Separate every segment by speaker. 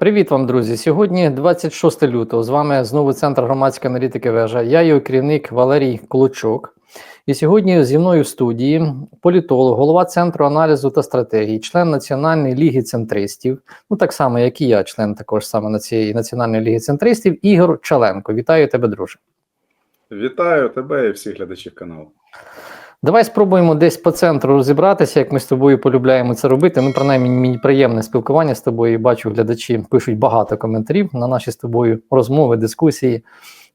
Speaker 1: Привіт вам, друзі! Сьогодні 26 лютого. З вами знову центр громадської аналітики вежа. Я його керівник Валерій Клочок. І сьогодні зі мною в студії політолог, голова центру аналізу та стратегії, член Національної ліги центристів. Ну так само, як і я, член також саме цієї Національної ліги центристів, Ігор Чаленко. Вітаю тебе, друже.
Speaker 2: Вітаю тебе і всіх глядачів каналу.
Speaker 1: Давай спробуємо десь по центру розібратися, як ми з тобою полюбляємо це робити. Ну, принаймні, мені приємне спілкування з тобою. Бачу, глядачі пишуть багато коментарів на наші з тобою розмови, дискусії.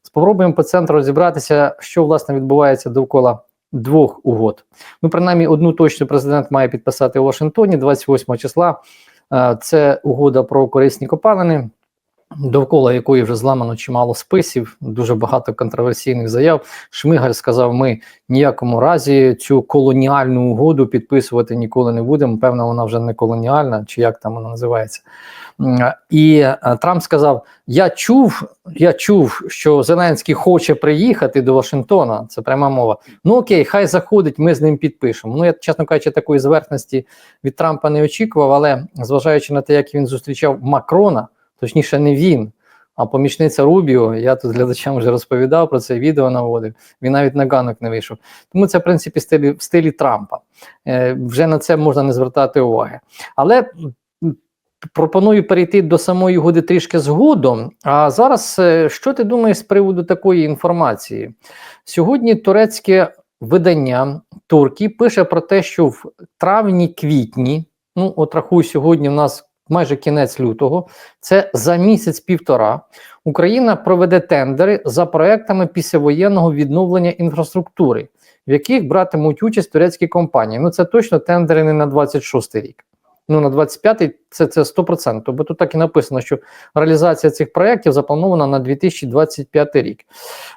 Speaker 1: Спробуємо по центру розібратися, що власне відбувається довкола двох угод. Ну, принаймні, одну точно президент має підписати у Вашингтоні 28 числа. Е, Це угода про корисні копалини довкола якої вже зламано чимало списів, дуже багато контроверсійних заяв. Шмигаль сказав: ми ніякому разі цю колоніальну угоду підписувати ніколи не будемо. Певно, вона вже не колоніальна, чи як там вона називається. І е, Трамп сказав: Я чув, я чув, що Зеленський хоче приїхати до Вашингтона. Це пряма мова. Ну окей, хай заходить, ми з ним підпишемо. Ну я чесно кажучи, такої зверхності від Трампа не очікував, але зважаючи на те, як він зустрічав Макрона. Точніше, не він, а помічниця Рубіо. Я тут глядачам вже розповідав про це відео наводив. Він навіть на ганок не вийшов. Тому це, в принципі, стилі, в стилі Трампа. Е, Вже на це можна не звертати уваги. Але пропоную перейти до самої угоди трішки згодом. А зараз е, що ти думаєш з приводу такої інформації? Сьогодні турецьке видання Турки пише про те, що в травні-квітні, ну от рахуй, сьогодні в нас майже кінець лютого, це за місяць-півтора, Україна проведе тендери за проектами післявоєнного відновлення інфраструктури, в яких братимуть участь турецькі компанії. Ну це точно тендери не на 26 рік. Ну на 25-й це це 100%, бо тут так і написано, що реалізація цих проєктів запланована на 2025 рік.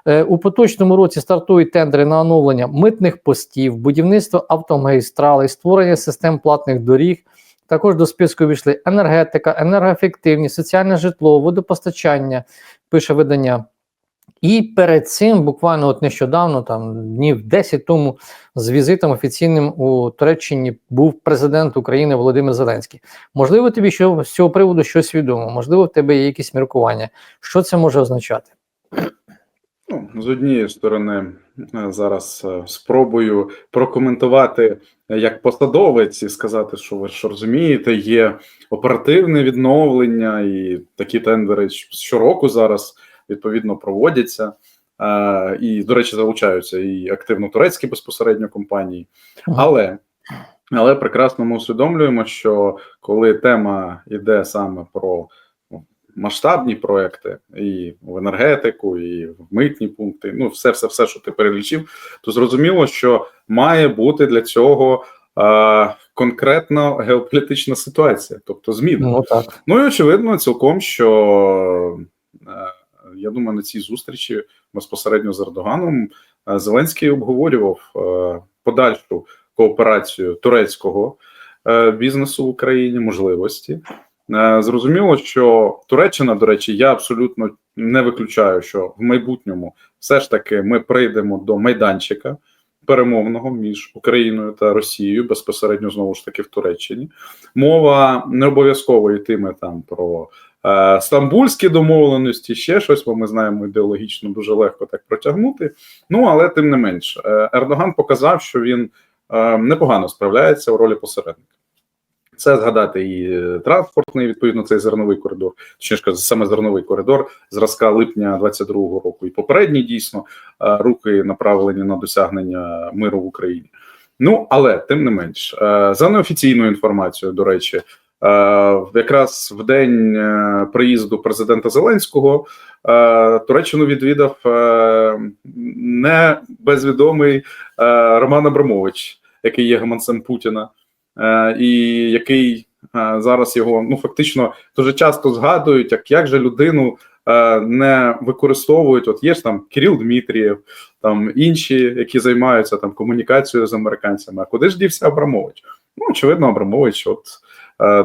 Speaker 1: Е, У поточному році стартують тендери на оновлення митних постів, будівництво автомагістралей, створення систем платних доріг. Також до списку війшли енергетика, енергоефективність, соціальне житло, водопостачання, пише видання. І перед цим, буквально от нещодавно, там днів 10 тому, з візитом офіційним у Туреччині був президент України Володимир Зеленський. Можливо, тобі що з цього приводу щось відомо, можливо, в тебе є якісь міркування. Що це може означати?
Speaker 2: Ну, з однієї сторони, зараз е, спробую прокоментувати як посадовець і сказати, що ви що розумієте, є оперативне відновлення, і такі тендери щороку зараз відповідно проводяться. Е, і, до речі, залучаються і активно турецькі безпосередньо компанії, але але прекрасно ми усвідомлюємо, що коли тема йде саме про масштабні проекти і в енергетику, і в митні пункти. Ну, все, все, все, що ти перелічив, то зрозуміло, що має бути для цього конкретна геополітична ситуація, тобто зміни.
Speaker 1: Ну так
Speaker 2: ну і очевидно, цілком що е, я думаю, на цій зустрічі безпосередньо з Ердоганом е, Зеленський обговорював е, подальшу кооперацію турецького бізнесу в Україні, можливості. Е, зрозуміло, що Туреччина, до речі, я абсолютно не виключаю, що в майбутньому все ж таки ми прийдемо до майданчика перемовного між Україною та Росією безпосередньо знову ж таки в Туреччині. Мова не обов'язково йтиме там про е, стамбульські домовленості, ще щось, бо ми знаємо ідеологічно дуже легко так протягнути. Ну але тим не менш, е, Ердоган показав, що він непогано справляється у ролі посередника. Це згадати і е, транспортний, відповідно, цей зерновий коридор, точніше саме зерновий коридор зразка липня 22-го року. І попередні дійсно е, руки направлені на досягнення миру в Україні. Ну але тим не менш, е, за неофіційною інформацією, до речі, якраз в день приїзду президента Зеленського Туреччину відвідав не безвідомий Роман Абрамович, який є гаманцем Путіна. Е, і який е, зараз його ну фактично дуже часто згадують, як як же людину е, не використовують. От є ж там Кирил Дмитрієв, там інші, які займаються там комунікацією з американцями. А куди ж дівся Абрамович? Ну очевидно, Абрамович, от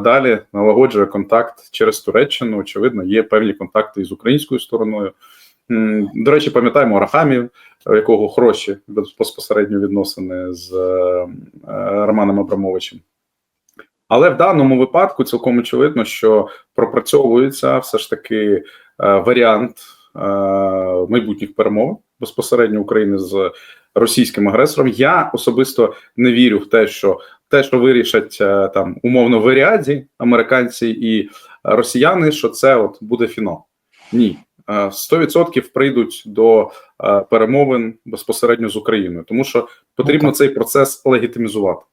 Speaker 2: далі налагоджує контакт через Туреччину. Очевидно, є певні контакти із українською стороною. До речі, пам'ятаємо Рахамів, якого хороші безпосередньо відносини з е, Романом Абрамовичем. Але в даному випадку цілком очевидно, що пропрацьовується все ж таки е, варіант е, майбутніх перемов безпосередньо України з російським агресором. Я особисто не вірю в те, що те, що вирішать там умовно в Ріаді американці і росіяни, що це от буде фінал. Ні. Е, 100% прийдуть до е, перемовин безпосередньо з Україною, тому що потрібно
Speaker 1: Ну,
Speaker 2: цей процес легітимізувати.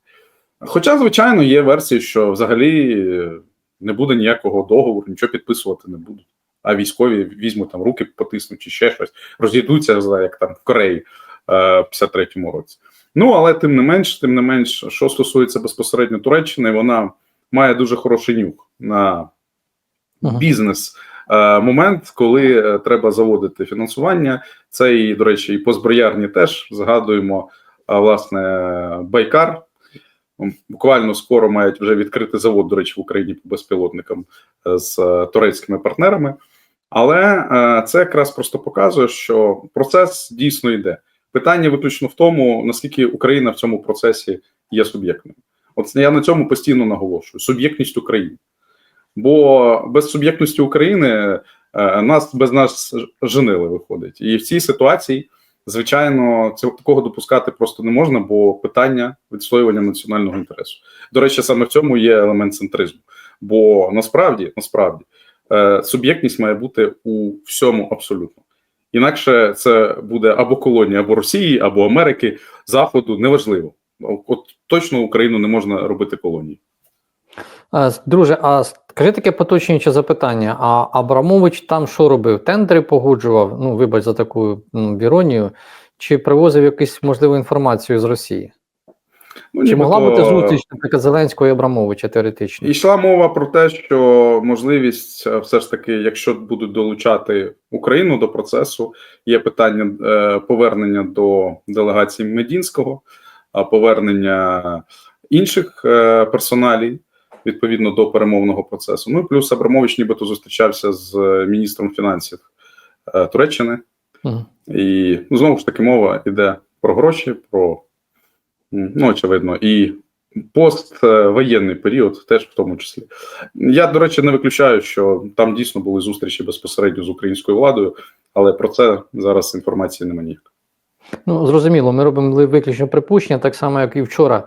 Speaker 2: Хоча, звичайно, є версії, що взагалі е, не буде ніякого договору, нічого підписувати не будуть. А військові візьмуть там руки, потиснуть чи ще щось, розійдуться як там в Кореї е, в 53-му році. Ну але тим не менш, тим не менш, що стосується безпосередньо Туреччини, вона має дуже хороший нюх на бізнес. Е, Момент, коли е, треба заводити фінансування, це і, до речі, і по зброярні теж згадуємо власне Байкар. Буквально скоро мають вже відкрити завод, до речі, в Україні по безпілотникам е, з турецькими партнерами. Але це якраз просто показує, що процес дійсно йде. Питання виключно в тому, наскільки Україна в цьому процесі є суб'єктною. От я на цьому постійно наголошую: суб'єктність України. Бо без суб'єктності України е, нас без нас женили виходить. І в цій ситуації, звичайно, цього такого допускати просто не можна, бо питання відстоювання національного інтересу. До речі, саме в цьому є елемент центризму. Бо насправді, насправді, е, суб'єктність має бути у всьому абсолютно. Інакше це буде або колонія, або Росії, або Америки, Заходу, неважливо. От точно Україну не можна робити колонією.
Speaker 1: Друже, а скажи таке поточнююче запитання: а Абрамович там що робив? Тендери погоджував? Ну, вибач за таку іронію, чи привозив якусь можливу інформацію з Росії?
Speaker 2: Ну,
Speaker 1: Чи могла бути зустріч наприклад, Зеленського і Абрамовича теоретично?
Speaker 2: Йшла мова про те, що можливість, е, все ж таки, якщо будуть долучати Україну до процесу, є питання е, повернення до делегації Медінського, повернення інших е, персоналій відповідно до перемовного процесу. Ну і плюс Абрамович нібито зустрічався з е, міністром фінансів е, Туреччини.
Speaker 1: Мгм.
Speaker 2: І ну, знову ж таки мова йде про гроші, про ну, очевидно, і поствоєнний період, теж в тому числі. Я, до речі, не виключаю, що там дійсно були зустрічі безпосередньо з українською владою, але про це зараз інформації немає ніяк.
Speaker 1: Ну, зрозуміло, ми робимо виключно припущення, так само, як і вчора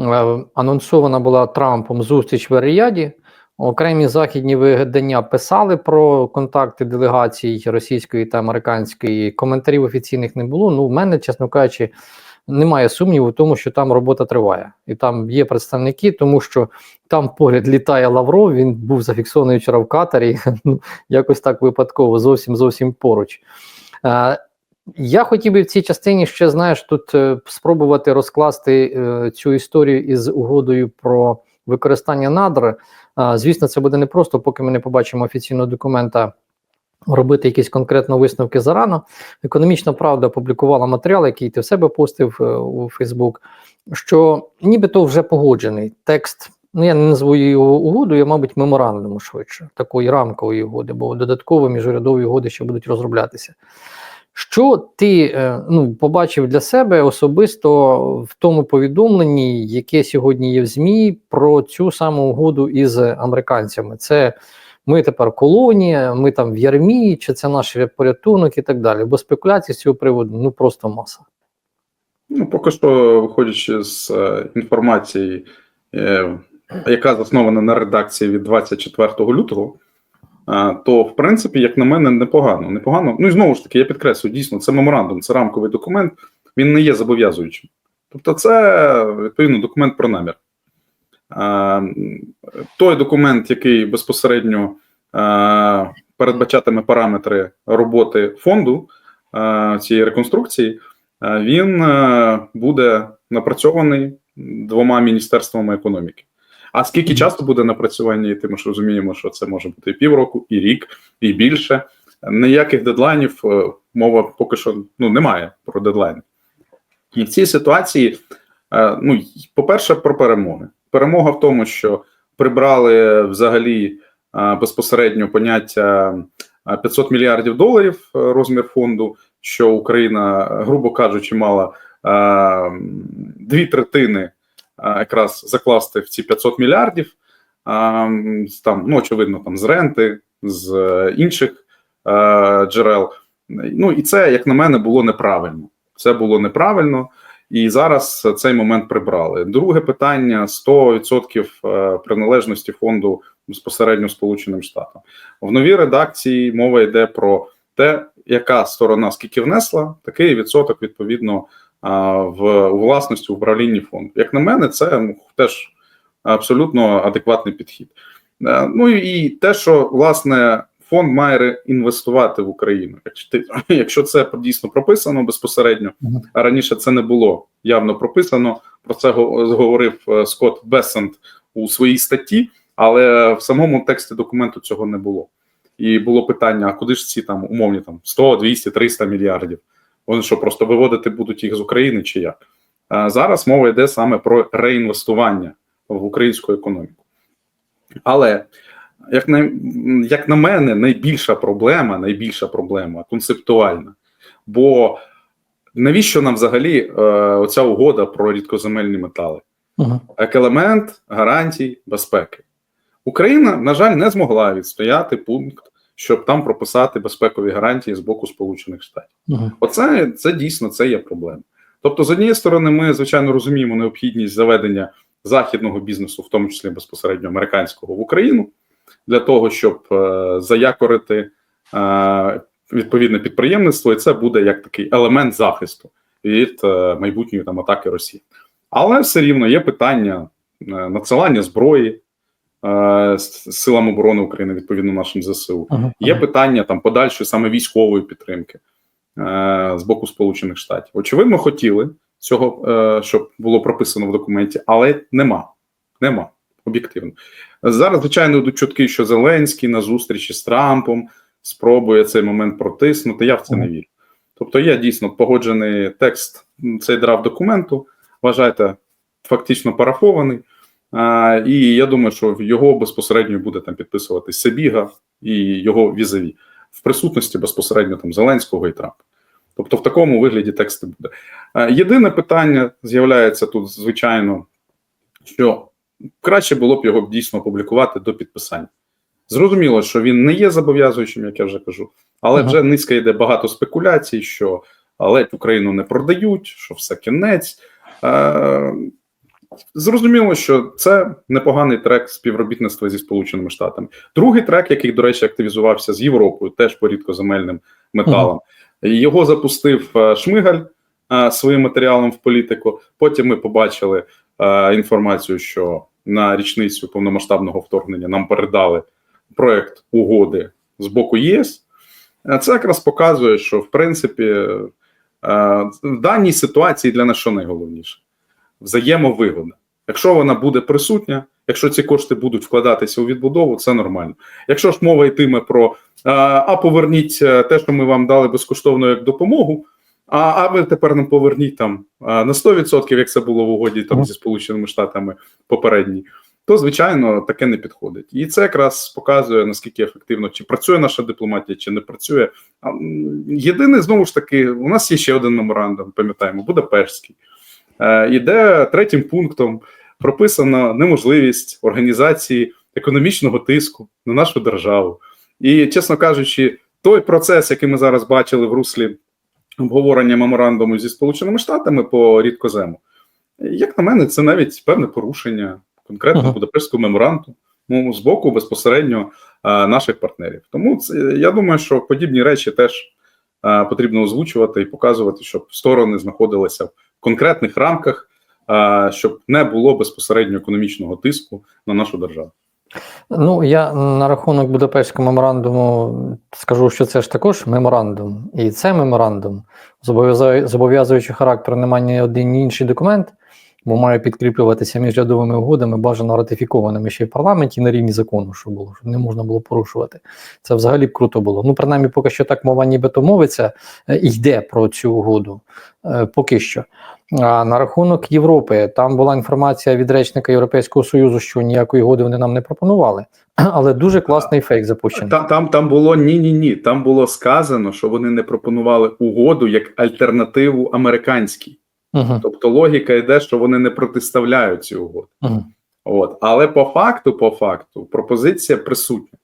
Speaker 1: е, анонсована була Трампом зустріч в Ріаді. Окремі західні видання писали про контакти делегацій російської та американської. Коментарів офіційних не було. Ну, в мене, чесно кажучи, немає сумніву в тому, що там робота триває, і там є представники, тому що там поряд літає Лавров. Він був зафіксований вчора в Катарі. Ну, якось так випадково, зовсім зовсім поруч. Е, я хотів би в цій частині ще знаєш тут е, спробувати розкласти е, цю історію із угодою про використання надр. Звісно, це буде непросто, поки ми не побачимо офіційного документа. Робити якісь конкретно висновки зарано. Економічна правда опублікувала матеріал, який ти в себе постив е, у Фейсбук, що нібито вже погоджений текст. Ну, я не назву його угодою, мабуть, меморандуму швидше, такої рамкової угоди, бо додатково міжурядові угоди ще будуть розроблятися. Що ти е, ну, побачив для себе особисто в тому повідомленні, яке сьогодні є в ЗМІ, про цю саму угоду із американцями? Це ми тепер колонія, ми там в ярмі, чи це наш порятунок і так далі. Бо спекуляцій з цього приводу ну просто маса.
Speaker 2: Ну, поки що, виходячи з е, інформації, е, яка заснована на редакції від 24 лютого, то в принципі, як на мене, непогано. Непогано. Ну і знову ж таки, я підкреслюю, дійсно, це меморандум, це рамковий документ, він не є зобов'язуючим. Тобто, це відповідно документ про намір. Той документ, який безпосередньо передбачатиме параметри роботи фонду цієї реконструкції. Він буде напрацьований двома міністерствами економіки. А скільки часу буде напрацювання, і ти ми ж розуміємо, що це може бути і півроку, і рік, і більше. Ніяких дедлайнів е, мова поки що ну, немає про дедлайни. І в цій ситуації, е, ну, по-перше, про перемоги. Перемога в тому, що прибрали взагалі е, безпосередньо поняття е, 500 мільярдів доларів розмір фонду що Україна, грубо кажучи, мала дві третини якраз закласти в ці 500 мільярдів. Там, ну, очевидно, там з ренти, з е, інших е, джерел. Ну і це, як на мене, було неправильно. Це було неправильно, і зараз цей момент прибрали. Друге питання: 100% е, приналежності фонду безпосередньо Сполученим Штатам. В новій редакції мова йде про те, яка сторона скільки внесла, такий відсоток відповідно в у власності в управлінні фонду. Як на мене, це ну, теж абсолютно адекватний підхід. Е, Ну і те, що власне фонд має реінвестувати в Україну. Якщо це дійсно прописано безпосередньо, а раніше це не було явно прописано. Про це говорив е, Скотт Бессент у своїй статті, але в самому тексті документу цього не було. І було питання: а куди ж ці там умовні там 100, 200, 300 мільярдів? Вони що, просто виводити будуть їх з України чи як? А зараз мова йде саме про реінвестування в українську економіку. Але як на, як на мене, найбільша проблема, найбільша проблема концептуальна. Бо навіщо нам взагалі е, оця угода про рідкоземельні метали?
Speaker 1: Мгм.
Speaker 2: як елемент гарантій безпеки. Україна, на жаль, не змогла відстояти пункт, щоб там прописати безпекові гарантії з боку Сполучених Штатів.
Speaker 1: Мгм.
Speaker 2: Оце це дійсно це є проблема. Тобто, з однієї сторони, ми звичайно розуміємо необхідність заведення західного бізнесу, в тому числі безпосередньо американського, в Україну, для того, щоб е, заякорити е, відповідне підприємництво, і це буде як такий елемент захисту від е, майбутньої там атаки Росії. Але все рівно є питання е, надсилання зброї силам оборони України, відповідно нашим ЗСУ.
Speaker 1: Мгм.
Speaker 2: Є питання там подальшої саме військової підтримки е, з боку Сполучених Штатів. Очевидно, хотіли цього, е, щоб було прописано в документі, але нема. Нема об'єктивно. Зараз, звичайно, йдуть чутки, що Зеленський на зустрічі з Трампом спробує цей момент протиснути. Я в це не вірю. Тобто, є дійсно погоджений текст, цей драфт документу. Вважайте, фактично парафований. А, і я думаю, що його безпосередньо буде там підписувати Себіга і його візові в присутності безпосередньо там Зеленського і Трампа. Тобто, в такому вигляді тексти буде. А, єдине питання з'являється тут, звичайно, що краще було б його дійсно опублікувати до підписання. Зрозуміло, що він не є зобов'язуючим, як я вже кажу, але
Speaker 1: Ага.
Speaker 2: вже низка йде багато спекуляцій, що ледь Україну не продають, що все кінець. Е, Зрозуміло, що це непоганий трек співробітництва зі Сполученими Штатами. Другий трек, який, до речі, активізувався з Європою, теж по рідкоземельним металам. Його запустив е, Шмигаль е, своїм матеріалом в політику. Потім ми побачили е, інформацію, що на річницю повномасштабного вторгнення нам передали проект угоди з боку ЄС. Це якраз показує, що в принципі в даній ситуації для нас що найголовніше взаємовигода. Якщо вона буде присутня, якщо ці кошти будуть вкладатися у відбудову, це нормально. Якщо ж мова йтиме про а, а поверніть е, те, що ми вам дали безкоштовно як допомогу, а, а ви тепер нам поверніть там на 100%, як це було в угоді там зі Сполученими Штатами попередній, то звичайно таке не підходить. І це якраз показує наскільки ефективно чи працює наша дипломатія, чи не працює. Єдине, знову ж таки, у нас є ще один меморандум, пам'ятаємо, Будапештський. Е, І де третім пунктом прописана неможливість організації економічного тиску на нашу державу. І, чесно кажучи, той процес, який ми зараз бачили в руслі обговорення меморандуму зі Сполученими Штатами по рідкозему, як на мене, це навіть певне порушення конкретно
Speaker 1: Ага.
Speaker 2: Будапештського меморандуму ну, з боку безпосередньо е, наших партнерів. Тому це, я думаю, що подібні речі теж е, потрібно озвучувати і показувати, щоб сторони знаходилися в конкретних рамках, щоб не було безпосередньо економічного тиску на нашу державу.
Speaker 1: Ну, я на рахунок Будапештського меморандуму скажу, що це ж також меморандум, і це меморандум зобов'язуючий характер немає ні один ні інший документ, бо має підкріплюватися міжрядовими угодами, бажано ратифікованими ще в парламенті на рівні закону, що було, щоб не можна було порушувати. Це взагалі б круто було. Ну, принаймні, поки що так мова нібито мовиться, е, йде про цю угоду. Е, Поки що. А на рахунок Європи, там була інформація від речника Європейського Союзу, що ніякої угоди вони нам не пропонували. Але дуже класний фейк запущений.
Speaker 2: Там, там, там було ні, ні, ні. Там було сказано, що вони не пропонували угоду як альтернативу американській.
Speaker 1: Угу.
Speaker 2: Тобто логіка йде, що вони не протиставляють ці угоди.
Speaker 1: Угу.
Speaker 2: От. Але по факту, по факту, пропозиція присутня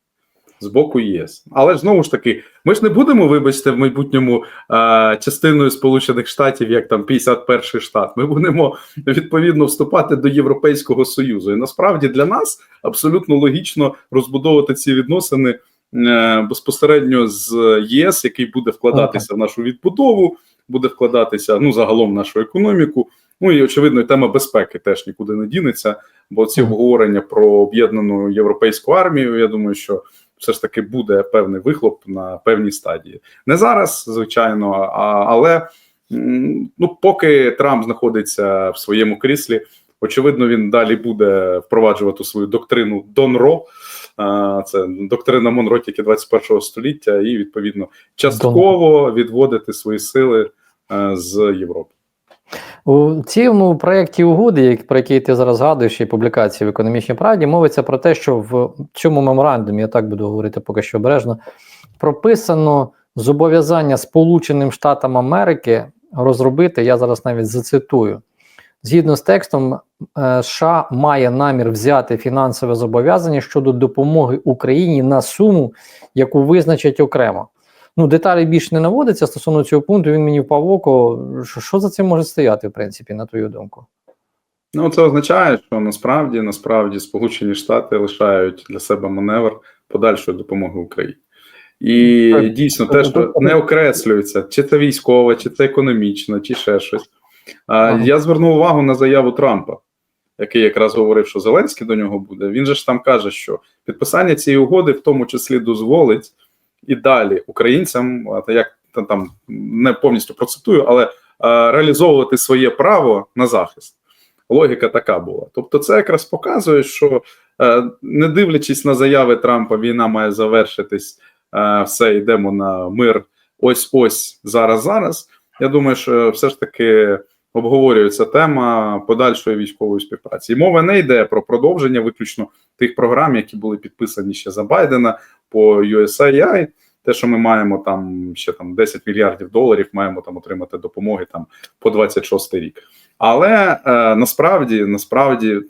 Speaker 2: з боку ЄС. Але ж знову ж таки, ми ж не будемо, вибачте, в майбутньому а, частиною Сполучених Штатів, як там 51-й штат. Ми будемо відповідно вступати до Європейського Союзу. І насправді для нас абсолютно логічно розбудовувати ці відносини е, безпосередньо з ЄС, який буде вкладатися в нашу відбудову, буде вкладатися ну загалом в нашу економіку. Ну і очевидно, і тема безпеки теж нікуди не дінеться. Бо ці обговорення про об'єднану європейську армію, я думаю, що все ж таки буде певний вихлоп на певній стадії. Не зараз, звичайно, а, але ну, поки Трамп знаходиться в своєму кріслі, очевидно, він далі буде впроваджувати свою доктрину Донро. Це доктрина Монро тільки 21 століття, і відповідно частково відводити свої сили е, з Європи.
Speaker 1: У цьому проєкті угоди, про який ти зараз згадуєш, і публікації в економічній правді, мовиться про те, що в цьому меморандумі, я так буду говорити поки що обережно, прописано зобов'язання Сполученим Штатам Америки розробити, я зараз навіть зацитую. Згідно з текстом, е, США має намір взяти фінансове зобов'язання щодо допомоги Україні на суму, яку визначать окремо. Ну, деталі більше не наводиться стосовно цього пункту. Він мені впав око. Що, що за цим може стояти, в принципі, на твою думку?
Speaker 2: Ну, це означає, що насправді насправді Сполучені Штати лишають для себе маневр подальшої допомоги Україні. І
Speaker 1: Так.
Speaker 2: дійсно те, що не окреслюється, чи це військова, чи це економічна, чи ще щось.
Speaker 1: Ага.
Speaker 2: Я звернув увагу на заяву Трампа, який якраз говорив, що Зеленський до нього буде. Він же ж там каже, що підписання цієї угоди в тому числі дозволить і далі українцям, як там не повністю процитую, але реалізовувати своє право на захист. Логіка така була. Тобто, це якраз показує, що е, не дивлячись на заяви Трампа, війна має завершитись, е, все йдемо на мир. Ось ось зараз. Зараз. Я думаю, що все ж таки обговорюється тема подальшої військової співпраці. І мова не йде про продовження виключно тих програм, які були підписані ще за Байдена по USAID. Те, що ми маємо там ще там 10 мільярдів доларів, маємо там отримати допомоги там по 26 рік. Але е, насправді, насправді,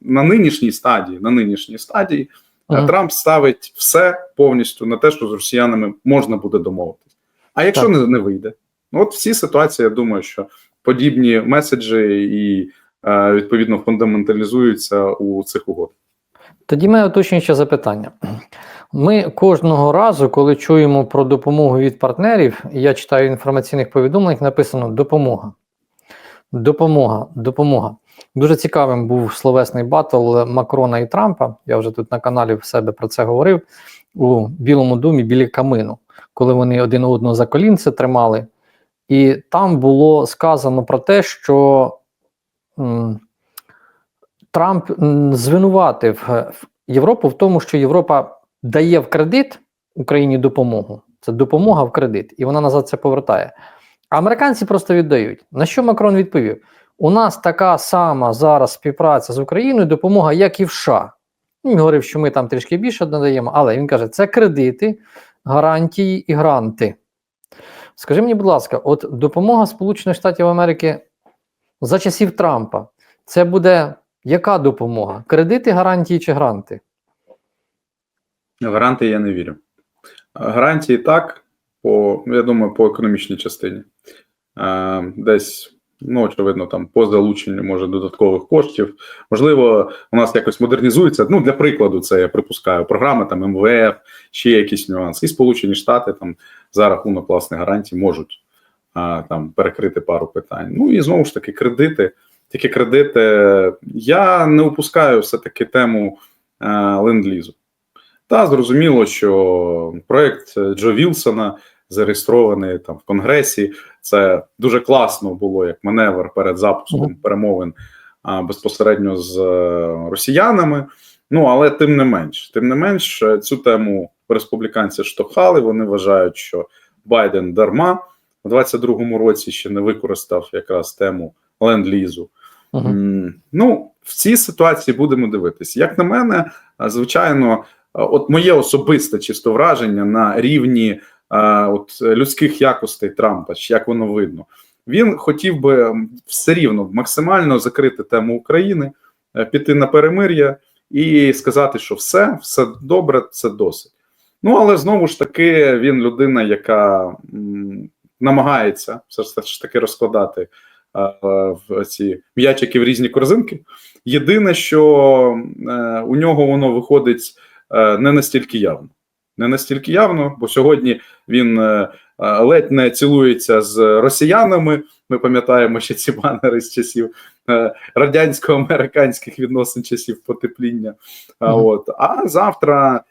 Speaker 2: на нинішній стадії, на нинішній стадії, е,
Speaker 1: Ага.
Speaker 2: Трамп ставить все повністю на те, що з росіянами можна буде домовитися. А якщо
Speaker 1: Так.
Speaker 2: не, не вийде, ну от всі ситуації, я думаю, що подібні меседжі і е, відповідно фундаменталізуються у цих угодах.
Speaker 1: Тоді мене уточнююче запитання. Ми кожного разу, коли чуємо про допомогу від партнерів, я читаю інформаційних повідомленнях, написано допомога. Допомога, допомога. Дуже цікавим був словесний батл Макрона і Трампа. Я вже тут на каналі в себе про це говорив у Білому домі біля камину, коли вони один одного за колінце тримали. І там було сказано про те, що м, Трамп м, звинуватив е, Європу в тому, що Європа дає в кредит Україні допомогу. Це допомога в кредит, і вона назад це повертає. А американці просто віддають. На що Макрон відповів? У нас така сама зараз співпраця з Україною, допомога, як і в США. Він говорив, що ми там трішки більше надаємо, але він каже, це кредити, гарантії і гранти. Скажи мені, будь ласка, от допомога Сполучених Штатів Америки за часів Трампа це буде яка допомога? Кредити, гарантії чи гранти?
Speaker 2: Гарантії я не вірю. Гарантії так, по, я думаю, по економічній частині. Е, Десь, ну, очевидно, там по залученню може додаткових коштів. Можливо, у нас якось модернізується. Ну, для прикладу, це я припускаю, програми там МВФ, ще якісь нюанси. І Сполучені Штати там за рахунок власних гарантій можуть а, там перекрити пару питань. Ну і знову ж таки, кредити. Тільки кредити. Я не упускаю все-таки тему ленд-лізу. Та зрозуміло, що проект Джо Вілсона зареєстрований там в Конгресі. Це дуже класно було як маневр перед запуском перемовин а, безпосередньо з е, росіянами. Ну але тим не менш, тим не менш, е, цю тему республіканці штовхали. Вони вважають, що Байден дарма у 22-му році ще не використав якраз тему ленд-лізу.
Speaker 1: Угу.
Speaker 2: М, Ну, в цій ситуації будемо дивитися. Як на мене, звичайно, от моє особисте чисто враження на рівні от людських якостей Трампа, як воно видно. він хотів би все рівно максимально закрити тему України, е, піти на перемир'я і сказати, що все, все добре, це досить. Ну але знову ж таки, він людина, яка намагається все ж таки розкладати е, в ці м'ячики в різні корзинки. Єдине, що е, у нього воно виходить е, не настільки явно. Не настільки явно, бо сьогодні він е, е, ледь не цілується з росіянами. Ми пам'ятаємо ще ці банери з часів е, радянсько-американських відносин часів потепління. А, от а завтра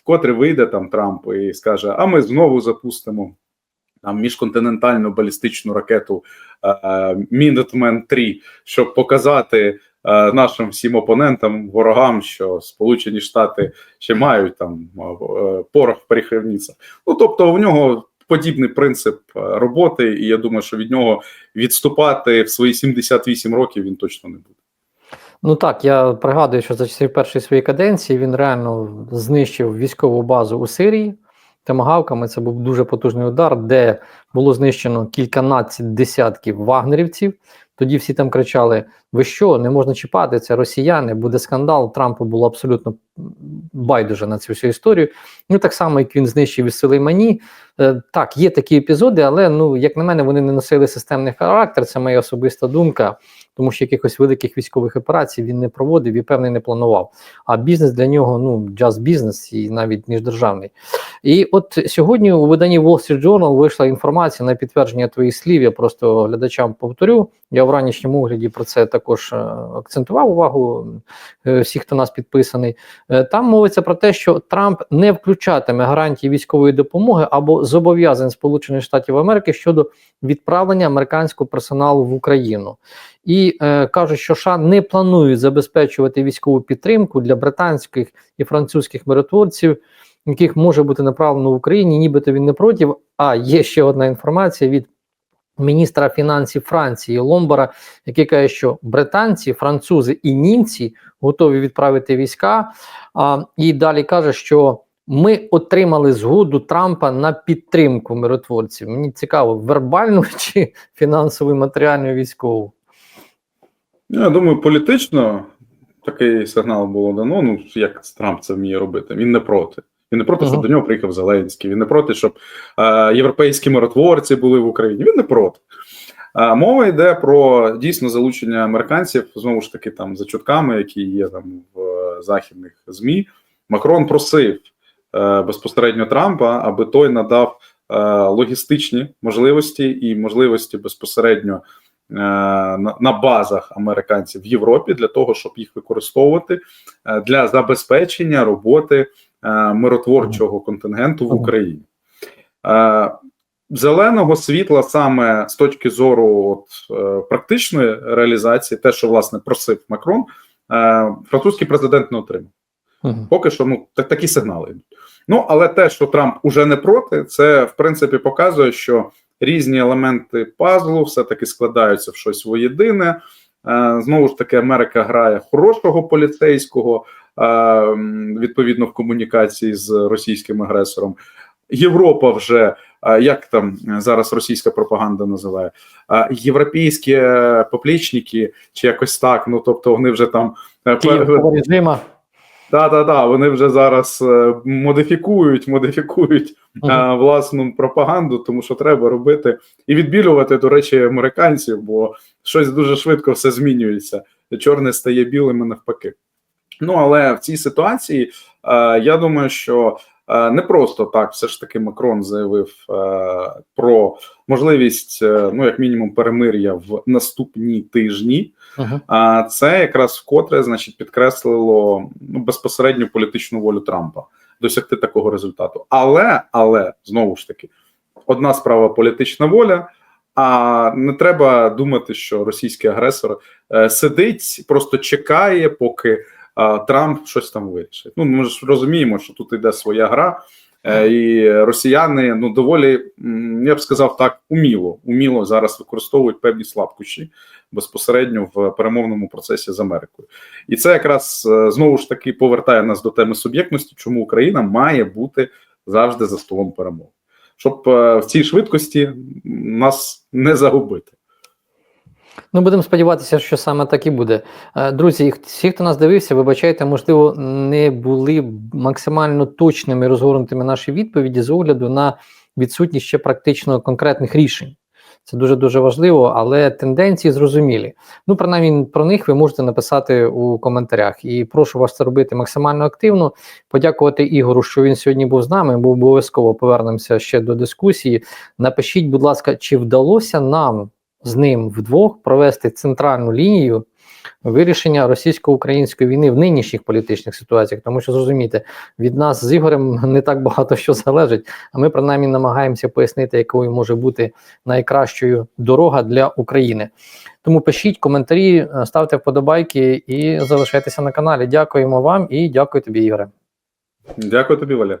Speaker 2: вкотре вийде там Трамп і скаже: А ми знову запустимо там міжконтинентальну балістичну ракету Мінетмен 3 щоб показати нашим всім опонентам, ворогам, що Сполучені Штати ще мають там е, порох в перехівницях. Ну тобто, у нього подібний принцип е, роботи, і я думаю, що від нього відступати в свої 78 років він точно не буде.
Speaker 1: Ну так, я пригадую, що за часів першої своєї каденції він реально знищив військову базу у Сирії. Томагавками це був дуже потужний удар, де було знищено кільканадцять десятків вагнерівців. Тоді всі там кричали: Ви що, не можна чіпати, це росіяни, буде скандал. Трампу було абсолютно байдуже на цю всю історію. Ну так само, як він знищив із Сулеймані. Е, Так, є такі епізоди, але ну, як на мене, вони не носили системний характер. Це моя особиста думка, тому що якихось великих військових операцій він не проводив і певний не планував. А бізнес для нього ну just бізнес і навіть міждержавний. І от сьогодні у виданні Wall Street Journal вийшла інформація на підтвердження твоїх слів. Я просто глядачам повторю. Я в ранішньому огляді про це також е, акцентував увагу е, всіх, хто нас підписаний. Е, Там мовиться про те, що Трамп не включатиме гарантії військової допомоги або зобов'язань Сполучених Штатів Америки щодо відправлення американського персоналу в Україну. І е, кажуть, що США не планують забезпечувати військову підтримку для британських і французьких миротворців, яких може бути направлено в Україні, нібито він не проти. А є ще одна інформація від міністра фінансів Франції Ломбара, який каже, що британці, французи і німці готові відправити війська. А, і далі каже, що ми отримали згоду Трампа на підтримку миротворців. Мені цікаво, вербальну чи фінансову, матеріальну військову.
Speaker 2: Я думаю, політично такий сигнал було дано. Ну як Трамп це вміє робити. Він не проти. Він не проти, щоб
Speaker 1: Ага.
Speaker 2: до нього приїхав Зеленський. Він не проти, щоб е, європейські миротворці були в Україні. Він не проти. А мова йде про дійсно залучення американців знову ж таки там за чутками, які є там в е, західних змі. Макрон просив е, безпосередньо Трампа, аби той надав е, логістичні можливості і можливості безпосередньо е, на, базах американців в Європі для того, щоб їх використовувати е, для забезпечення роботи е, миротворчого контингенту в Україні. Е, Зеленого світла саме з точки зору от, е, практичної реалізації, те, що власне просив Макрон, е, французький президент не отримав.
Speaker 1: Мгм.
Speaker 2: Поки що ну так, такі сигнали йдуть. Ну але те, що Трамп уже не проти, це в принципі показує, що різні елементи пазлу все-таки складаються в щось воєдине. Е, Знову ж таки, Америка грає хорошого поліцейського е, відповідно в комунікації з російським агресором. Європа вже як там зараз російська пропаганда називає європейські поплічники, чи якось так. Ну тобто вони вже там е,
Speaker 1: режима.
Speaker 2: Да, да, да. Вони вже зараз е, модифікують, модифікують
Speaker 1: Мгм.
Speaker 2: е, власну пропаганду, тому що треба робити і відбілювати, до речі, американців, бо щось дуже швидко все змінюється. Чорне стає білим і навпаки. Ну але в цій ситуації е, я думаю, що е, не просто так, все ж таки, Макрон заявив е, про можливість, е, ну як мінімум, перемир'я в наступні тижні.
Speaker 1: Мгм.
Speaker 2: А це якраз вкотре значить підкреслило ну, безпосередню політичну волю Трампа досягти такого результату. Але але знову ж таки, одна справа політична воля. А не треба думати, що російський агресор е, сидить, просто чекає, поки Трамп щось там вирішить. Ну ми ж розуміємо, що тут йде своя гра, е, і росіяни ну доволі я б сказав так, уміло, уміло зараз використовують певні слабкощі безпосередньо в перемовному процесі з Америкою, і це якраз е, знову ж таки повертає нас до теми суб'єктності, чому Україна має бути завжди за столом перемов. щоб е, в цій швидкості нас не загубити.
Speaker 1: Ну, будемо сподіватися, що саме так і буде. Е, Друзі, всі, хто нас дивився, вибачайте, можливо, не були максимально точними розгорнутими наші відповіді з огляду на відсутність ще практично конкретних рішень. Це дуже дуже важливо, але тенденції зрозумілі. Ну, принаймні, про них ви можете написати у коментарях. І прошу вас це робити максимально активно. Подякувати Ігору, що він сьогодні був з нами. Бо обов'язково повернемося ще до дискусії. Напишіть, будь ласка, чи вдалося нам з ним вдвох провести центральну лінію вирішення російсько-української війни в нинішніх політичних ситуаціях, тому що зрозумійте, від нас з Ігорем не так багато що залежить. А ми принаймні намагаємося пояснити, якою може бути найкращою дорога для України. Тому пишіть коментарі, ставте вподобайки і залишайтеся на каналі. Дякуємо вам і дякую тобі, Ігоре.
Speaker 2: Дякую тобі, Валя.